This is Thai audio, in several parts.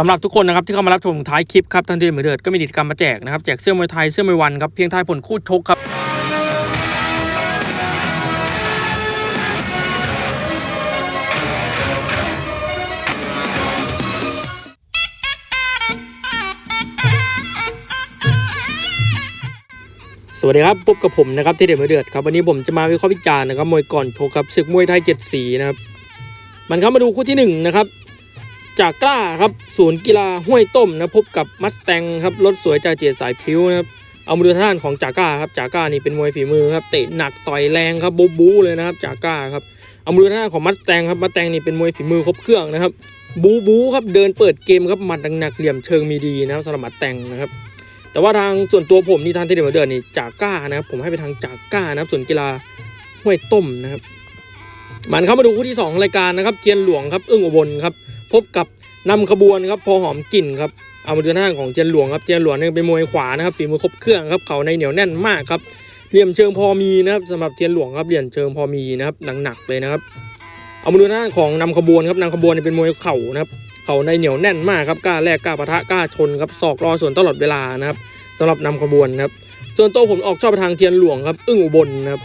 สำหรับทุกคนนะครับที่เข้ามารับชมท้ายคลิปครับทันทีเหมือนเดิมก็มีกิจกรรมมาแจกนะครับแจกเสื้อมวยไทยเสื้อมวยวันครับเพียงทายผลคู่ชกครับสวัสดีครับพบกับผมนะครับที่เด็ดมาเดือดครับวันนี้ผมจะมาวิเคราะห์วิจารณ์นะครับมวยก่อนโชกครับศึกมวยไทยเจ็ดสีนะครับมันเข้ามาดูคู่ที่หนึ่งนะครับ จากกล้าครับศูนย์กีฬาห้วยต้มนะพบกับมัสแตงครับรถสวยจ่าเจียสายพริ้วนะครับเอามาดูทางด้านของจาก้าครับจาก้านี่เป็นมวยฝีมือครับเตะหนักต่อยแรงครับบูบูเลยนะครับจาก้าครับเอามาดูทางด้านของมัสแตงครับมัสแตงนี่เป็นมวยฝีมือครบเครื่องนะครับบูบูครับเดินเปิดเกมครับหมัดหนักเหลี่ยมเชิงมีดีนะครับสำหรับมัสแตงนะครับแต่ว่าทางส่วนตัวผมนี่ทางที่เดือดเดือดนี่จากก้านะครับผมให้ไปทางจากก้านะครับส่วนกีฬาห้วยต้มนะครับมันเข้ามาดูคู่ที่สองรายการนะครับเจียนหลวงครับอึ้งอุบลครับ พบกับนำขบวนครับพอหอมกลิ่นครับเอามาดูทาของเจียนหลวงครับเจียนหลวงเนี่ยเป็นมวยขวานะครับฝีมือครบเครื่องครับเขาในเหนียวแน่นมากครับเหลี่ยมเชิงพอมีนะครับสำหรับเทียนหลวงครับเหลี่ยมเชิงพอมีนะครับหนักๆเลยนะครับ เอามาดูทาของนำขบวนครับนำขบวนเนี่ยเป็นมวยเข่านะครับเขาในเหนียวแน่นมากครับกล้าแลกกล้าปะทะกล้าชนครับศอกรอส่วนตลอดเวลานะครับสำหรับนำขบวนครับส่วนโตผมออกชอบไปทางเทียนหลวงครับ อึ้งอุบลนะครับ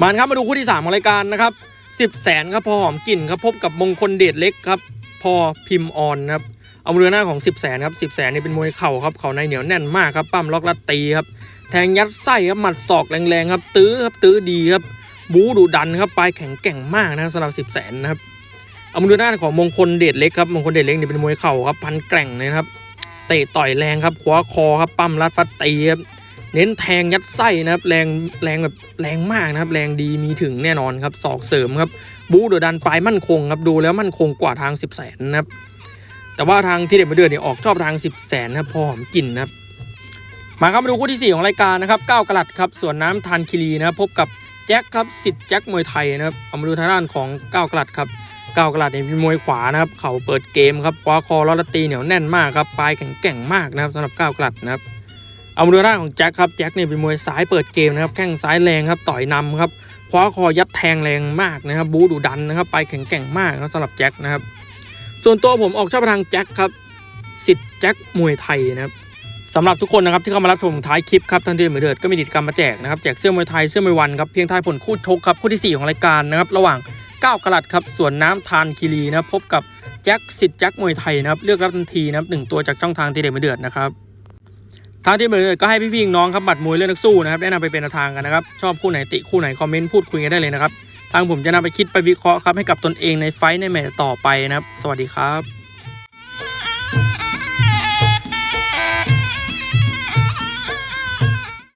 มาครับมาดูคู่ที่3ของรายการนะครับ สิบแสนครับพอหอมกลิ่นครับพบกับมงคลเดชเล็กครับพอพิมพ์ออนครับเอามาดูหน้าของ 10บแสนครับสิบแสนนี่เป็นมวยเข่าครับเข่าในเหนียวแน่นมากครับปั้มล็อกลัดตีครับแทงยัดไส้ครับหมัดศอกแรงๆครับตื้อครับตื้อดีครับบู๊ดุดันครับปลายแข็งแกร่งมากนะครับสำหรับสิบแสนนะครับเอามาดูหน้าของมงคลเดชเล็กครับมงคลเดชเล็กนี่เป็นมวยเข่าครับพันแกร่งเลยนะครับเตะต่อยแรงครับขวาคอครับปั้มรัดฟัดตีครับ เน้นแทงยัดไส้นะครับแรงแรงแบบแรงมากนะครับ แรงดีมีถึงแน่นอนครับศอกเสริมครับบูโดดดันปลายมั่นคงครับดูแล้วมั่นคงกว่าทาง 10บแสนนะครับแต่ว่าทางที่เด็ดมาเดือนเนี่ยออกชอบทาง 10บแสนนะครับพอหอมกลิ่นนะครับมาครับมาดูคู่ที่ 4 ของรายการนะครับก้าวกระลัดครับส่วนน้ำทานคิรีนะครับพบกับแจ็คครับสิทธิ์แจ็คมวยไทยนะครับเอามาดูทางด้านของก้าวกระลัดครับก้าวกระดาษเนี่ยเป็นมวยขวานะครับเข่าเปิดเกมครับคว้าคอแล้วตีเหนียวแน่นมากครับปลายแข็งแกร่งมากนะครับสำหรับก้าวกระดาษนะครับ เอามาดูหน้าของแจ็คครับแจ็คเนี่ยเป็นมวยซ้ายเปิดเกมนะครับแข้งซ้ายแรงครับต่อยนำครับคว้าคอยัดแทงแรงมากนะครับบู๊ดุดันนะครับไปแข็งแกร่งมากครับสำหรับแจ็คนะครับส่วนตัวผมออกชอบทางแจ็คครับสิทธิ์แจ็คมวยไทยนะครับสำหรับทุกคนนะครับที่เข้ามารับชมท้ายคลิปครับทันทีเหมือนเดิมก็มีกิจกรรมมาแจกนะครับแจกเสื้อมวยไทยเสื้อมวยวันครับเพียงทายผลคู่ชกครับคู่ที่สี่ของรายการนะครับระหว่างก้ากระลัดครับส่วนน้ำทานคีรีนะพบกับแจ็คสิทธิ์แจ็คมวยไทยนะครับเลือกรับทันทีนะครับหนึ่งตัวจากช่องทางทีเด็ดมาเดือดนะครับ ทางที่เหมือนก็ให้พี่ๆน้องครับบัตรมวยเลืองนักสู้นะครับแนะนำไปเป็นแนวทางกันนะครับชอบคู่ไหนติคู่ไหนคอมเมนต์พูดคุยกันได้เลยนะครับทางผมจะนำไปคิดไปวิเคราะห์ครับให้กับตนเองในไฟในแมตช์ต่อไปนะครับ สวัสดีครับ